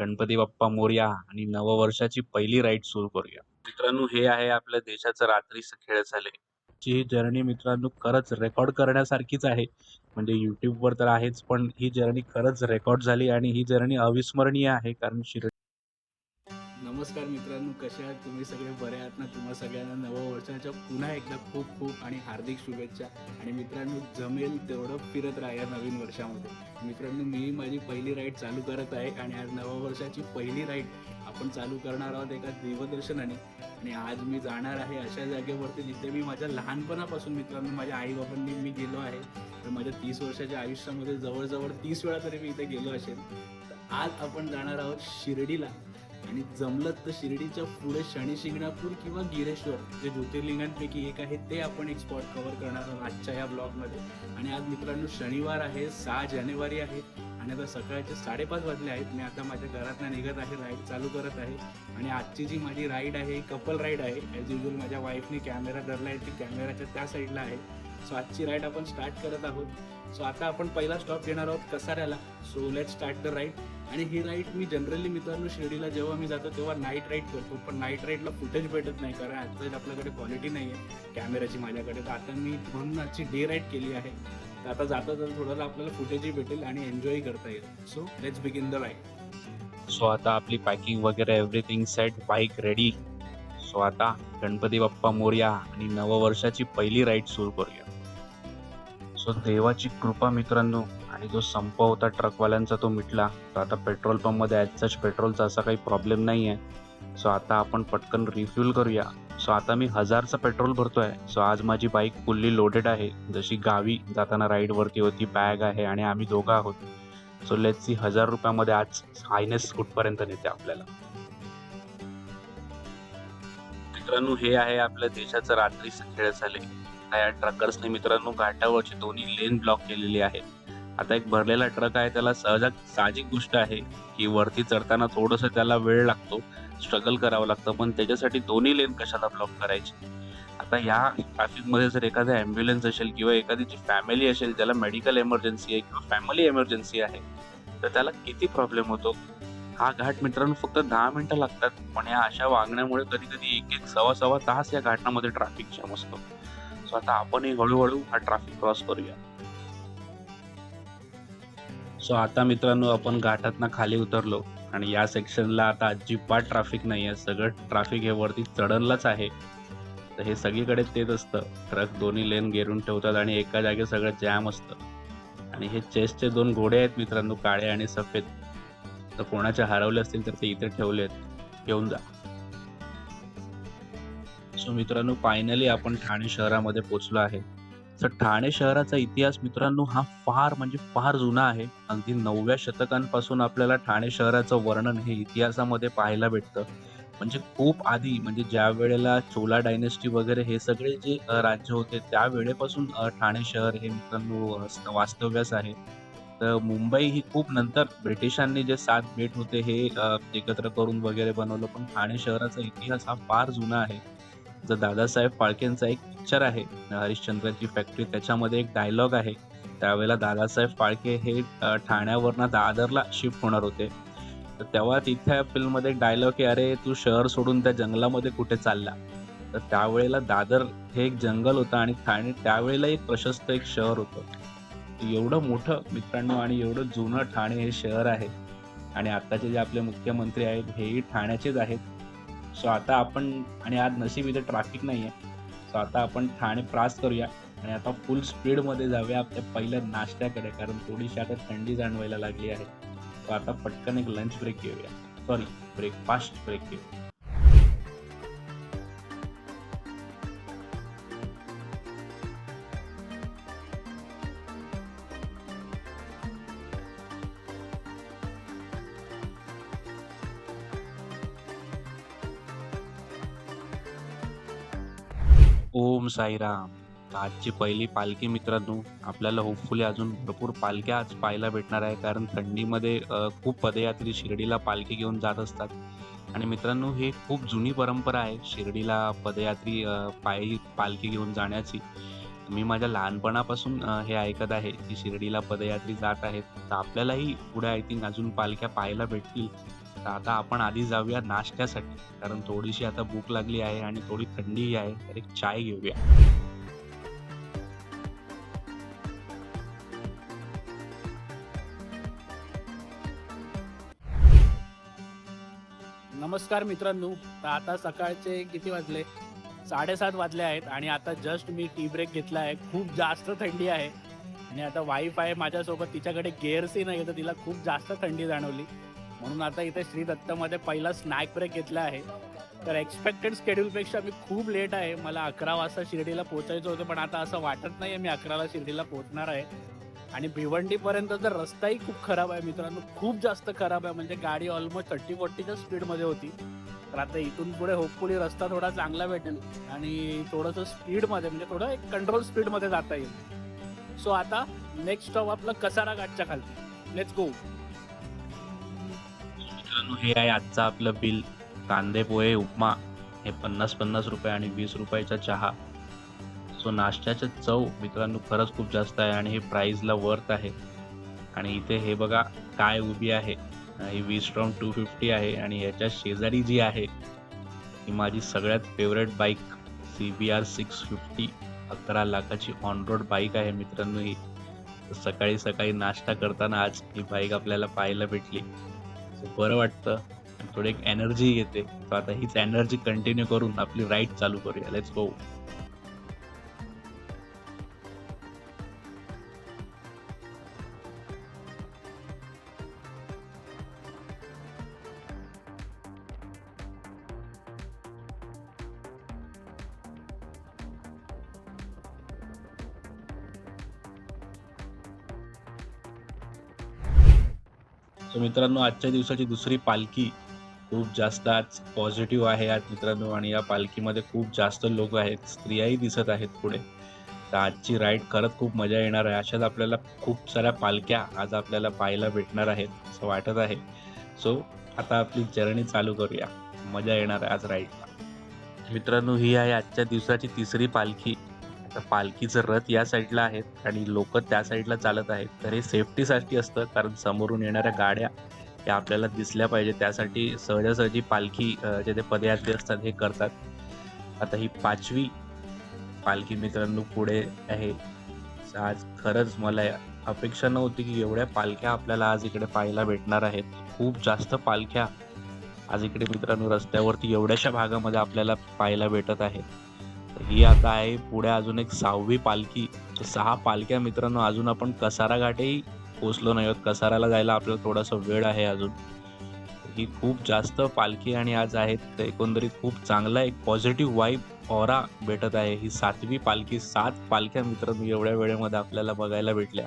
गणपती बाप्पा मोरया आणि नववर्षाची पहिली राईड सुरू करूया. मित्रांनो हे आहे आपल्या देशाचं रात्रीचं खेळ झाले. ही जर्नी मित्रांनो खरंच रेकॉर्ड करण्यासारखीच आहे. म्हणजे YouTubeवर तर आहेच, पण ही जर्नी खरंच रेकॉर्ड झाली आणि ही जर्नी अविस्मरणीय आहे. कारण शिर्डी नमस्कार मित्रांनो कसे आहात तुम्ही सगळे? बरे आहात ना? तुम्हा सगळ्यांना नववर्षाच्या पुन्हा एकदा खूप खूप आणि हार्दिक शुभेच्छा. आणि मित्रांनो जमेल तेवढं फिरत राहा या नवीन वर्षामध्ये. मित्रांनो मी माझी पहिली राईड चालू करत आहे आणि आज नववर्षाची पहिली राईड आपण चालू करणार आहोत एका देवदर्शनाने. आणि आज मी जाणार आहे अशा जागेवरती जिथे मी माझ्या लहानपणापासून मित्रांनो माझ्या आईबाबांनी मी गेलो आहे. तर माझ्या तीस वर्षाच्या आयुष्यामध्ये जवळजवळ तीस वेळा तरी मी इथे गेलो असेल. तर आज आपण जाणार आहोत शिर्डीला. आणि जमलं तर शिर्डीच्या पुढे शनी शिंगणापूर किंवा गिरेश्वर जे ज्योतिर्लिंगांपैकी एक आहे ते आपण एक स्पॉट कव्हर करणार आहोत आजच्या या ब्लॉगमध्ये आणि आज मित्रांनो शनिवार आहे सहा जानेवारी आहे आणि आता सकाळचे साडेपाच वाजले आहेत. मी आता माझ्या घरातनं निघत आहे राईड चालू करत आहे. आणि आजची जी माझी राईड आहे कपल राईड आहे ॲज युजल माझ्या वाईफने कॅमेरा धरला आहे ती कॅमेराच्या त्या साईडला आहे. सो आजची राईड आपण स्टार्ट करत आहोत. सो आता आपण पहिला स्टॉप घेणार आहोत कसाऱ्याला. So let start the ride आणि ही राईड मी जनरली मित्रांनो शिर्डीला जेव्हा मी जातो तेव्हा नाईट राईड करतो. पण नाईट राईडला फुटेज भेटत नाही कारण ॲट आपल्याकडे क्वालिटी नाही आहे कॅमेऱ्याची माझ्याकडे. तर आता मी म्हणून आजची डे राईड केली आहे. तर आता जाता तर थोडंसं आपल्याला फुटेजही भेटेल आणि एन्जॉय करता येईल. So let's begin the ride so आता आपली पॅकिंग वगैरे everything set bike ready so आता गणपती बाप्पा मोरया आणि नववर्षाची पहिली राईड सुरू करूया. सो देवाची कृपा मित्रांनो. आणि जो संप होता ट्रकवाल्यांचा तो मिटला. तर आता पेट्रोल पंपमध्ये ॲज सच पेट्रोलचा असा काही प्रॉब्लेम नाही आहे सो आता आपण पटकन रिफ्यूल करूया. सो आता मी हजारचं पेट्रोल भरतो आहे सो आज माझी बाईक फुल्ली लोडेड आहे. जशी गावी जाताना राईडवरती होती बॅग आहे आणि आम्ही दोघं आहोत. सो लेट सी हजार रुपयामध्ये आज हायनेस कुठपर्यंत नेते आपल्याला. मित्रांनो हे आहे आपल्या देशाचं रात्रीचं खेळ झाले. या ट्रकर्सने मित्रांनो घाटावरची दोन्ही लेन ब्लॉक केलेली आहे. आता एक भरलेला ट्रक आहे त्याला सहजात साहजिक गोष्ट आहे की वरती चढताना थोडंसं त्याला वेळ लागतो स्ट्रगल करावं लागतं पण त्याच्यासाठी दोन्ही लेन कशाला ब्लॉक करायची? आता या ट्रॅफिकमध्ये जर एखादा ॲम्ब्युलन्स असेल किंवा एखाद्याची फॅमिली असेल ज्याला मेडिकल एमर्जन्सी आहे किंवा फॅमिली एमर्जन्सी आहे तर त्याला किती प्रॉब्लेम होतो? हा घाट मित्रांनो फक्त दहा मिनटं लागतात पण या अशा वागण्यामुळे कधी कधी एक एक सव्वा सव्वा तास या घाटामध्ये ट्रॅफिक जाम असतो. सो आता आपणही हळूहळू हा ट्रॅफिक क्रॉस करूया. सो आता मित्रांनो आपण घाटातनं खाली उतरलो आणि या सेक्शनला आता अजिबात ट्रॅफिक नाही आहे सगळं ट्रॅफिक हे वरती चढणलाच आहे. तर हे सगळीकडे तेच असतं. ट्रक दोन्ही लेन गेरून ठेवतात आणि एका जागी सगळं जॅम असतं. आणि हे चेसचे दोन घोडे आहेत मित्रांनो काळे आणि सफेद. तर कोणाचे हरवले असतील तर ते इथे ठेवले आहेत घेऊन जा. सो मित्रांनो फायनली आपण ठाणे शहरामध्ये पोहोचलो आहे. तर ठाणे शहराचा इतिहास मित्रांनो हा फार म्हणजे फार जुना आहे. अगदी नवव्या शतकांपासून आपल्याला ठाणे शहराचं वर्णन हे इतिहासामध्ये पाहायला भेटतं. म्हणजे खूप आधी म्हणजे ज्या वेळेला चोला डायनेस्टी वगैरे हे सगळे जे राज्य होते त्या वेळेपासून ठाणे शहर हे मित्रांनो वास्तव्यास आहे. तर मुंबई ही खूप नंतर ब्रिटिशांनी जे सात बेट होते हे एकत्र करून वगैरे बनवलं. पण ठाणे शहराचा इतिहास हा फार जुना आहे. जर दादासाहेब फाळकेंचा एक पिक्चर आहे हरिश्चंद्राची फॅक्टरी त्याच्यामध्ये एक डायलॉग आहे. त्यावेळेला दादासाहेब फाळके हे ठाण्यावरनं दादरला शिफ्ट होणार होते. तर तेव्हा तिथे फिल्ममध्ये एक डायलॉग आहे अरे तू शहर सोडून त्या जंगलामध्ये कुठे चालला? तर त्यावेळेला दादर हे एक जंगल होतं आणि ठाणे त्यावेळेला एक प्रशस्त एक शहर होतं. एवढं मोठं मित्रांनो आणि एवढं जुनं ठाणे हे शहर आहे. आणि आत्ताचे जे आपले मुख्यमंत्री आहेत हेही ठाण्याचेच आहेत. सो आता आपण आणि आज नशीब इथे ट्रॅफिक नाही आहे सो आता आपण ठाणे प्रास करूया. आणि आता फुल स्पीडमध्ये जाऊया आपल्या पहिल्या नाश्त्याकडे कारण थोडीशी आता थंडी जाणवायला लागली आहे. सो आता पटकन एक लंच ब्रेक घेऊया. सॉरी ब्रेकफास्ट ब्रेक घेऊया. साईराम तर आजची पहिली पालखी मित्रांनो आपल्याला होपफुली अजून भरपूर पालख्या आज पाहायला भेटणार आहे कारण थंडीमध्ये खूप पदयात्री शिर्डीला पालखी घेऊन जात असतात. आणि मित्रांनो हे खूप जुनी परंपरा आहे शिर्डीला पदयात्री पायी पालखी घेऊन जाण्याची. मी माझ्या लहानपणापासून हे ऐकत आहे की शिर्डीला पदयात्री जात आहेत. तर आपल्यालाही पुढे आय थिंक अजून पालख्या पाहायला भेटतील. तर आता आपण आधी जाऊया नाश्त्यासाठी. कारण थोडीशी आता भूक लागली आहे आणि थोडी थंडीही आहे तर एक चाय घेऊया. नमस्कार मित्रांनो. तर आता सकाळचे किती वाजले? साडेसात वाजले आहेत आणि आता जस्ट मी टी ब्रेक घेतला आहे. खूप जास्त थंडी आहे. आणि आता वाईफ आहे माझ्यासोबत तिच्याकडे गेअर्सही नाही तर तिला खूप जास्त थंडी जाणवली. म्हणून आता इथे श्री दत्तमध्ये पहिला स्नॅक ब्रेक घेतला आहे. तर एक्सपेक्टेड स्केड्यूलपेक्षा मी खूप लेट आहे. मला अकरा वाजता शिर्डीला पोहोचायचं होतं पण आता असं वाटत नाही मी अकराला शिर्डीला पोहोचणार आहे. आणि भिवंडीपर्यंत तर रस्ताही खूप खराब आहे मित्रांनो. खूप जास्त खराब आहे म्हणजे गाडी ऑलमोस्ट थर्टी फोर्टीच्या स्पीडमध्ये होती. तर आता इथून पुढे होपफुली रस्ता थोडा चांगला भेटेल आणि थोडंसं स्पीडमध्ये म्हणजे थोडं एक कंट्रोल स्पीडमध्ये जाता येईल. सो आता नेक्स्ट स्टॉप आपलं कसारा घाटच्या खालती. लेट्स गो मित्रांनो हे आहे आजचं आपलं बिल. कांदे पोहे उपमा हे पन्नास पन्नास रुपये आणि वीस रुपयाचा चहा. सो नाश्त्याच्या चव मित्रांनो खरंच खूप जास्त आहे आणि हे प्राईजला वर्थ आहे. आणि इथे हे बघा काय उभी आहे. ही वीस स्ट्रॉंग टू फिफ्टी आहे आणि ह्याच्या शेजारी जी आहे ही माझी सगळ्यात favourite bike C B R six fifty अकरा लाखाची ऑन रोड बाईक आहे मित्रांनो ही. सकाळी सकाळी नाश्ता करताना आज ही बाईक आपल्याला पाहायला भेटली. बरं वाटतं. थोडी एक एनर्जी येते. तर आता हीच एनर्जी कंटिन्यू करून आपली राईड चालू करूया. लेट्स गो तर मित्रांनो आजच्या दिवसाची दुसरी पालखी खूप जास्त आज पॉझिटिव्ह आहे आज मित्रांनो आणि या पालखीमध्ये खूप जास्त लोक आहेत स्त्रियाही दिसत आहेत पुढे. तर आजची राईड खरंच खूप मजा येणार आहे. अशाच आपल्याला खूप साऱ्या पालख्या आज आपल्याला पाहायला भेटणार आहेत असं वाटत आहे. सो आता आपली जर्नी चालू करूया. मजा येणार आहे आज राईडला मित्रांनो ही आहे आजच्या दिवसाची तिसरी पालखी. आता पालखीचं रथ या साईडला आहेत आणि लोक त्या साईडला चालत आहेत. तर हे सेफ्टीसाठी असतं कारण समोरून येणाऱ्या गाड्या या आपल्याला दिसल्या पाहिजे. त्यासाठी सहजासहजी पालखी जे ते पदयात्री असतात हे करतात. आता ही पाचवी पालखी मित्रांनो पुढे आहे. आज खरंच मला अपेक्षा नव्हती की एवढ्या पालख्या आपल्याला आज इकडे पाहायला भेटणार आहेत. खूप जास्त पालख्या आज इकडे मित्रांनो रस्त्यावरती एवढ्याशा भागामध्ये आपल्याला पाहायला भेटत आहेत. ही आता आहे पुढे अजून एक सहावी पालखी. तर सहा पालख्या मित्रांनो अजून आपण कसारा घाटही पोचलो नाही आहोत. कसाराला जायला आपल्याला थोडासा वेळ आहे अजून. ही खूप जास्त पालखी आणि आज आहेत तर एकंदरीत खूप चांगला एक पॉझिटिव्ह वाईब ऑरा भेटत आहे. ही सातवी पालखी सात पालख्या मित्रांनो एवढ्या वेळेमध्ये आपल्याला बघायला भेटल्या.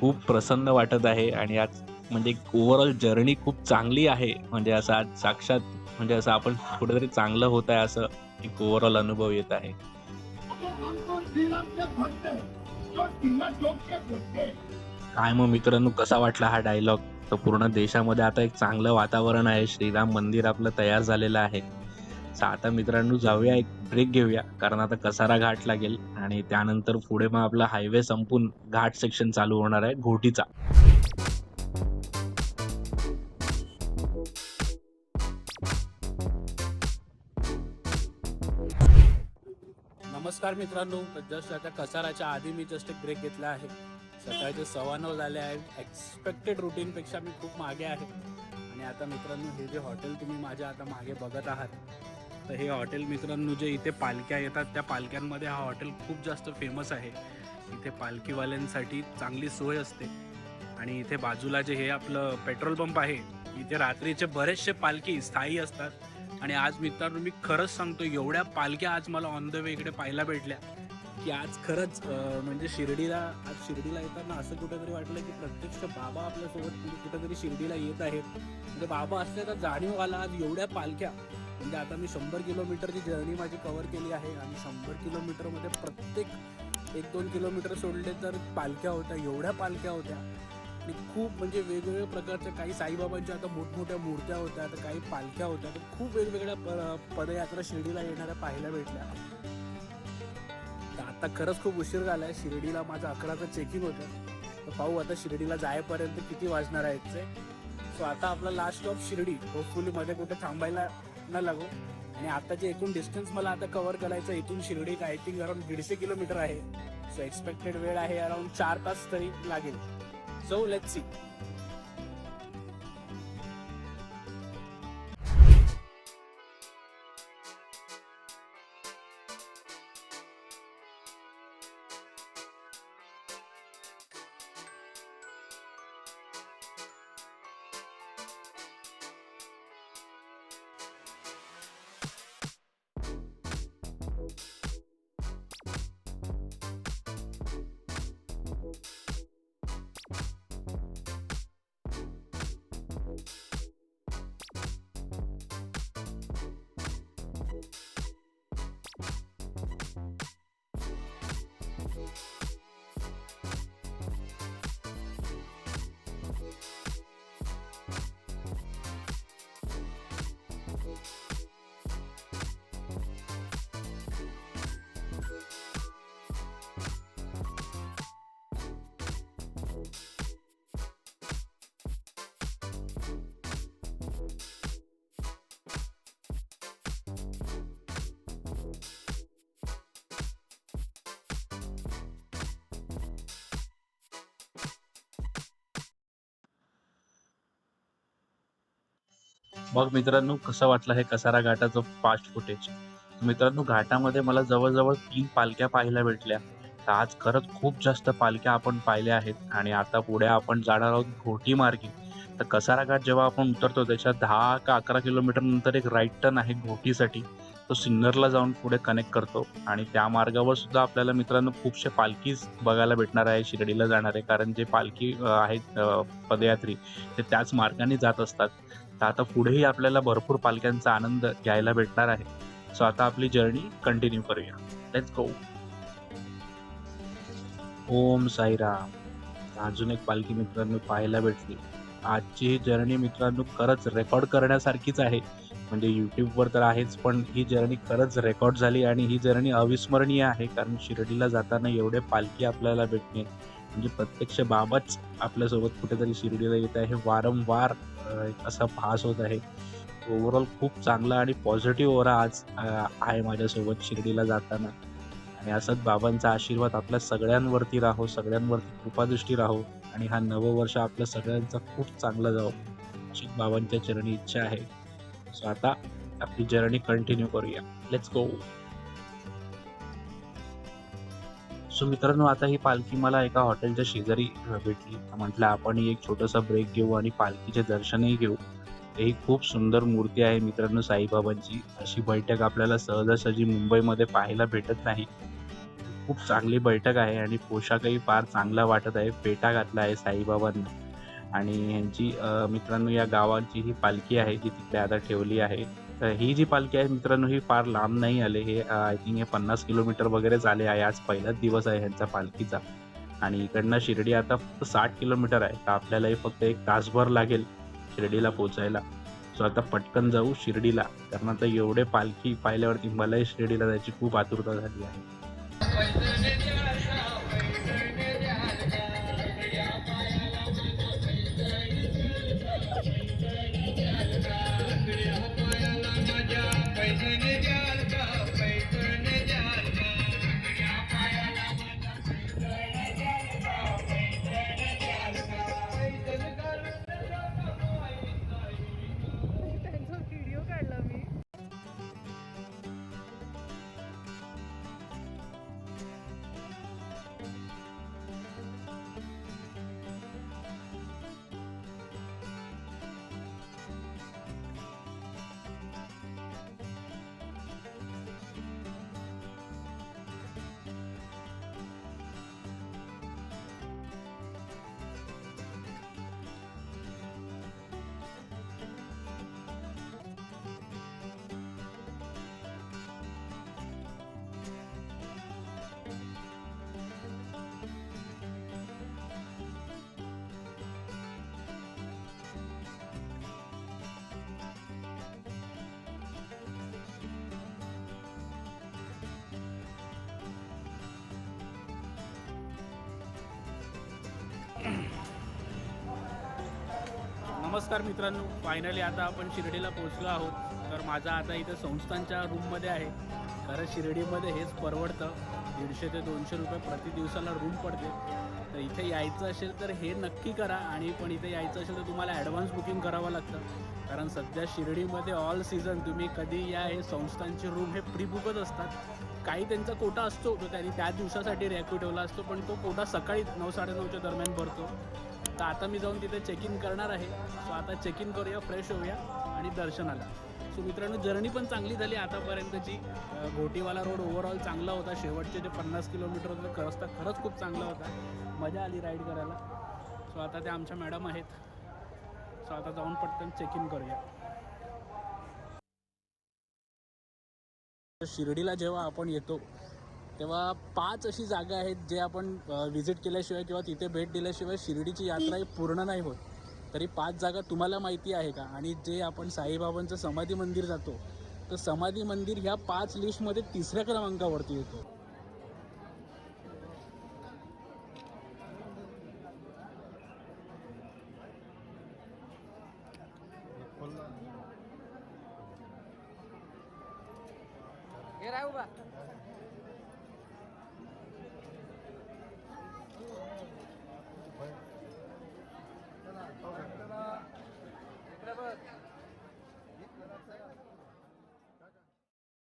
खूप प्रसन्न वाटत आहे आणि आज म्हणजे ओव्हरऑल जर्नी खूप चांगली आहे. म्हणजे असं आज साक्षात म्हणजे असं आपण कुठेतरी चांगलं होत आहे असं एक ओव्हरऑल अनुभव येत आहे. काय मग मित्रांनो कसा वाटला हा डायलॉग तर पूर्ण देशामध्ये आता एक चांगलं वातावरण आहे. श्रीराम मंदिर आपलं तयार झालेलं आहे. तर आता मित्रांनो जाऊया एक ब्रेक घेऊया कारण आता कसारा घाट लागेल आणि त्यानंतर पुढे मग आपला हायवे संपून घाट सेक्शन चालू होणार आहे घोटीचा. नमस्कार मित्रांनो. जस्ट आता कसाराच्या आधी मी जस्ट एक ब्रेक घेतला आहे. सकाळचे सव्वा नऊ झाले आहे एक्सपेक्टेड रुटीनपेक्षा मी खूप मागे आहे. आणि आता मित्रांनो हे जे हॉटेल तुम्ही माझ्या आता मागे बघत आहात तर हे हॉटेल मित्रांनो जे इथे पालख्या येतात त्या पालख्यांमध्ये हा हॉटेल खूप जास्त फेमस आहे. इथे पालखीवाल्यांसाठी चांगली सोय असते. आणि इथे बाजूला जे हे आपलं पेट्रोल पंप आहे इथे रात्रीचे बरेचसे पालखी स्थायी असतात. आणि आज मित्रांनो मी खरंच सांगतो एवढ्या पालख्या आज मला ऑन द वे इकडे पाहायला भेटल्या की आज खरंच म्हणजे शिर्डीला आज शिर्डीला येताना असं कुठेतरी वाटलं की प्रत्यक्ष बाबा आपल्यासोबत म्हणजे कुठेतरी शिर्डीला येत आहेत. म्हणजे बाबा असले तर जाणीव आला आज एवढ्या पालख्या. म्हणजे आता मी शंभर किलोमीटरची जर्नी माझी कव्हर केली आहे आणि शंभर किलोमीटरमध्ये प्रत्येक एक दोन किलोमीटर सोडले तर पालख्या होत्या एवढ्या पालख्या होत्या. आणि खूप म्हणजे वेगवेगळ्या प्रकारच्या काही साईबाबांच्या आता मोठमोठ्या मूर्त्या होत्या आता काही पालख्या होत्या तर खूप वेगवेगळ्या प- पदयात्रा शिर्डीला येणाऱ्या पाहायला भेटल्या. तर आता खरंच खूप उशीर झाला आहे शिर्डीला माझं अकराचं चेकिंग होतं. तर पाहू आता शिर्डीला जायपर्यंत किती वाजणार आहेत ते. सो आता आपला लास्ट स्टॉप शिर्डी. होपफुली मध्ये कुठे थांबायला न लागू. आणि आता जे एकूण डिस्टन्स मला आता कव्हर करायचं इथून शिर्डी आय थिंक अराउंड दीडशे किलोमीटर आहे. सो एक्सपेक्टेड वेळ आहे अराउंड चार तास तरी लागेल. सो लेट सी मग मित्रांनो कसं वाटलं हे कसारा घाटाचं फास्ट फुटेज मित्रांनो घाटामध्ये मला जवळजवळ तीन पालख्या पाहायला भेटल्या. तर आज खरंच खूप जास्त पालख्या आपण पाहिल्या आहेत आणि आता पुढे आपण जाणार आहोत घोटी मार्गी. तर कसारा घाट जेव्हा आपण उतरतो त्याच्या दहा का अकरा किलोमीटर नंतर एक राईट टर्न आहे घोटीसाठी. तो सिन्नरला जाऊन पुढे कनेक्ट करतो आणि त्या मार्गावर सुद्धा आपल्याला मित्रांनो खूपशे पालखीच बघायला भेटणार आहे शिर्डीला जाणारे कारण जे पालखी आहेत पदयात्री ते त्याच मार्गाने जात असतात. तर आता पुढेही आपल्याला भरपूर पालख्यांचा आनंद घ्यायला भेटणार आहे. सो आता आपली जर्नी कंटिन्यू करूया. Let's go Om Sairam. अजून एक पालखी मित्रांनो पाहायला भेटली. आजची ही जर्नी मित्रांनो खरंच रेकॉर्ड करण्यासारखीच आहे. म्हणजे युट्यूबवर तर आहेच पण ही जर्नी खरंच रेकॉर्ड झाली आणि ही जर्नी अविस्मरणीय आहे. कारण शिर्डीला जाताना एवढे पालखी आपल्याला भेटणे म्हणजे प्रत्यक्ष बाबाच आपल्यासोबत कुठेतरी शिर्डीला येत आहे. वारंवार असा भास होत आहे. ओव्हरऑल खूप चांगला आणि पॉझिटिव्ह ओरा आज आहे माझ्यासोबत शिर्डीला जाताना. आणि असंच बाबांचा आशीर्वाद आपल्या सगळ्यांवरती राहो सगळ्यांवरती कृपादृष्टी राहो आणि हा नववर्ष आपल्या सगळ्यांचा खूप चांगला जावो. अशी बाबांच्या चरणी इच्छा आहे. सो आता आपली जर्नी कंटिन्यू करूया. लेट्स गो सो मित्रांनो आता ही पालखी मला एका हॉटेलच्या शेजारी भेटली. म्हटलं आपण एक छोटासा ब्रेक घेऊ आणि पालखीचे दर्शनही घेऊ. ही खूप सुंदर मूर्ती आहे मित्रांनो साईबाबांची. अशी बैठक आपल्याला सहजासहजी मुंबईमध्ये पाहायला भेटत नाही. खूप चांगली बैठक आहे आणि पोशाखही फार चांगला वाटत आहे फेटा घातला आहे साईबाबांना. आणि ह्यांची मित्रांनो या गावाची ही पालखी आहे जी तिकडे आता ठेवली आहे. तर ही जी पालखी आहे मित्रांनो ही फार लांब नाही आले. हे आय थिंक हे पन्नास किलोमीटर वगैरे झाले आहे. आज पहिलाच दिवस आहे ह्यांचा पालखीचा. आणि इकडनं शिर्डी आता फक्त साठ किलोमीटर आहे. तर आपल्यालाही फक्त एक तासभर लागेल शिर्डीला पोचायला सो आता पटकन जाऊ शिर्डीला. कारण आता एवढे पालखी पाहिल्यावरती मलाही शिर्डीला जायची खूप आतुरता झाली आहे. नमस्कार मित्रांनो. फायनली आता आपण शिर्डीला पोहोचलो आहोत. तर माझा आता इथं संस्थांच्या रूममध्ये आहे. खरं शिर्डीमध्ये हेच परवडतं. दीडशे ते दोनशे रुपये प्रति दिवसाला रूम पडते. तर इथे यायचं असेल तर हे नक्की करा आणि पण इथे यायचं असेल तर तुम्हाला ॲडव्हान्स बुकिंग करावं लागतं. कारण सध्या शिर्डीमध्ये ऑल सीझन तुम्ही कधी या हे संस्थांचे रूम हे प्री बुकच असतात. काही त्यांचा कोटा असतो तो त्यांनी त्या दिवसासाठी रॅक्यू ठेवला असतो पण तो कोटा सकाळी नऊ साडेनऊच्या दरम्यान भरतो. तर आता मी जाऊन तिथे चेक इन करणार आहे. सो आता चेक इन करूया फ्रेश होऊया आणि दर्शनाला. सो मित्रांनो जर्नी पण चांगली झाली आतापर्यंतची. घोटीवाला रोड ओव्हरऑल चांगला होता. शेवटचे जे पन्नास किलोमीटर होते रस्ता खरंच खूप चांगला होता. मजा आली राईड करायला. सो आता त्या आमच्या मॅडम आहेत. सो आता जाऊन पटकन चेक इन करूया. शिर्डीला जेव्हा आपण येतो तेव्हा पाच अशी जागा आहेत जे आपण व्हिजिट केल्याशिवाय किंवा तिथे भेट दिल्याशिवाय शिर्डीची यात्रा ही पूर्ण नाही होत. तरी पाच जागा तुम्हाला माहिती आहे का? आणि जे आपण साईबाबांचं समाधी मंदिर जातो तर समाधी मंदिर ह्या पाच लिस्टमध्ये तिसऱ्या क्रमांकावरती येतो.